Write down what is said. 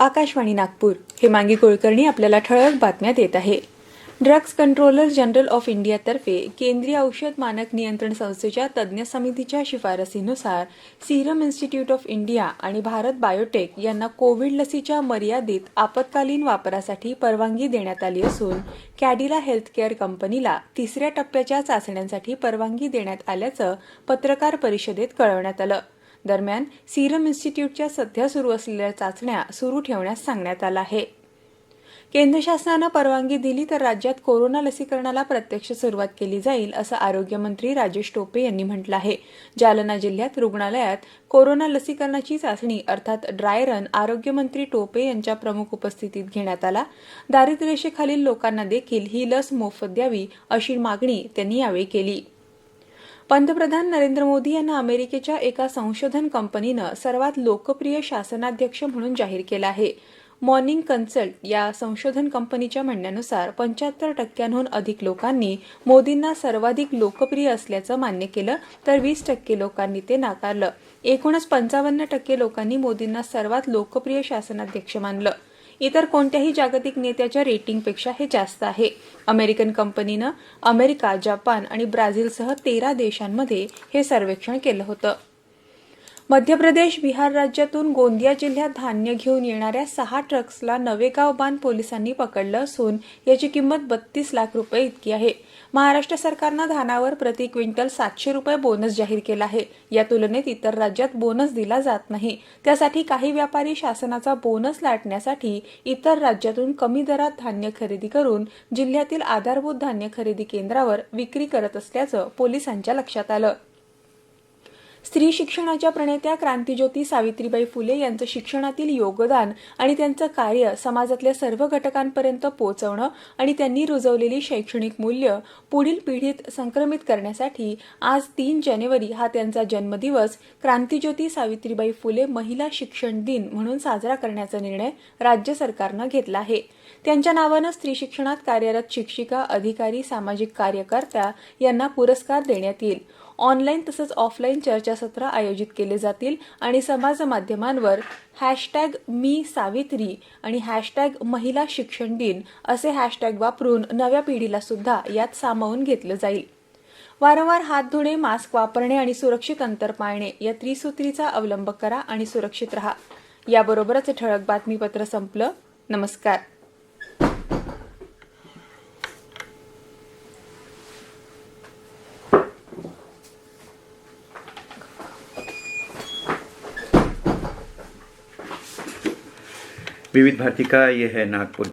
आकाशवाणी नागपूर. हेमांगी कुलकर्णी आपल्याला ठळक बातम्या देत आहे. ड्रग्ज कंट्रोलर जनरल ऑफ इंडियातर्फे केंद्रीय औषध मानक नियंत्रण संस्थेच्या तज्ज्ञ समितीच्या शिफारसीनुसार सिरम इन्स्टिट्यूट ऑफ इंडिया आणि भारत बायोटेक यांना कोविड लसीच्या मर्यादित आपत्कालीन वापरासाठी परवानगी देण्यात आली असून कॅडिला हेल्थकेअर कंपनीला तिसऱ्या टप्प्याच्या चाचण्यांसाठी परवानगी देण्यात आल्याचं पत्रकार परिषदेत कळवण्यात आलं. दरम्यान सीरम इन्स्टिट्यूटच्या सध्या सुरू असलेल्या चाचण्या सुरू ठेवण्यास सांगण्यात आलं आहे. केंद्र शासनानं परवानगी दिली तर राज्यात कोरोना लसीकरणाला प्रत्यक्ष सुरुवात केली जाईल असं आरोग्यमंत्री राजेश टोपे यांनी म्हटलं आहे. जालना जिल्ह्यात रुग्णालयात कोरोना लसीकरणाची चाचणी अर्थात ड्राय रन आरोग्यमंत्री टोपे यांच्या प्रमुख उपस्थितीत घेण्यात आला. दारिद्र्यरेषेखालील लोकांना देखील ही लस मोफत द्यावी अशी मागणी त्यांनी यावेळी केली. पंतप्रधान नरेंद्र मोदी यांना अमेरिकेच्या एका संशोधन कंपनीनं सर्वात लोकप्रिय शासनाध्यक्ष म्हणून जाहीर केलं आहे. मॉर्निंग कन्सल्ट या संशोधन कंपनीच्या म्हणण्यानुसार पंच्याहत्तर टक्क्यांहून अधिक लोकांनी मोदींना सर्वाधिक लोकप्रिय असल्याचं मान्य केलं तर वीस टक्के लोकांनी ते नाकारलं. एकूणच पंचावन्न टक्के लोकांनी मोदींना सर्वात लोकप्रिय शासनाध्यक्ष मानलं. इतर कोणत्याही जागतिक नेत्याच्या रेटिंगपेक्षा हे जास्त आहे. अमेरिकन कंपनीनं अमेरिका जपान आणि ब्राझीलसह तेरा देशांमध्ये हे सर्वेक्षण केलं होतं. मध्य प्रदेश बिहार राज्यातून गोंदिया जिल्ह्यात धान्य घेऊन येणाऱ्या सहा ट्रक्सला नवेगाव बांध पोलिसांनी पकडलं असून याची किंमत बत्तीस लाख रुपये इतकी आहे. महाराष्ट्र सरकारनं धानावर प्रति क्विंटल सातशे रुपये बोनस जाहीर केला आहे. या तुलनेत इतर राज्यात बोनस दिला जात नाही. त्यासाठी काही व्यापारी शासनाचा बोनस लाटण्यासाठी इतर राज्यातून कमी दरात धान्य खरेदी करून जिल्ह्यातील आधारभूत धान्य खरेदी केंद्रावर विक्री करत असल्याचं पोलिसांच्या लक्षात आलं. स्त्री शिक्षणाच्या प्रणेत्या क्रांतीज्योती सावित्रीबाई फुले यांचं शिक्षणातील योगदान आणि त्यांचं कार्य समाजातल्या सर्व घटकांपर्यंत पोहोचवणं आणि त्यांनी रुजवलेली शैक्षणिक मूल्य पुढील पिढीत संक्रमित करण्यासाठी आज तीन जानेवारी हा त्यांचा जन्मदिवस क्रांतीज्योती सावित्रीबाई फुले महिला शिक्षण दिन म्हणून साजरा करण्याचा निर्णय राज्य सरकारनं घेतला आहे. त्यांच्या नावानं स्त्री शिक्षणात कार्यरत शिक्षिका अधिकारी सामाजिक कार्यकर्त्या यांना पुरस्कार देण्यात येईल. ऑनलाईन तसंच ऑफलाईन चर्चासत्र आयोजित केले जातील आणि समाज माध्यमांवर हॅशटॅग मी सावित्री आणि हॅशटॅग महिला शिक्षण दिन असे हॅशटॅग वापरून नव्या पिढीला सुद्धा यात सामावून घेतलं जाईल. वारंवार हात धुणे मास्क वापरणे आणि सुरक्षित अंतर पाळणे या त्रिसूत्रीचा अवलंब करा आणि सुरक्षित राहा. याबरोबरच ठळक बातमीपत्र संपलं. नमस्कार. विविध भारती का ये है नागपुर?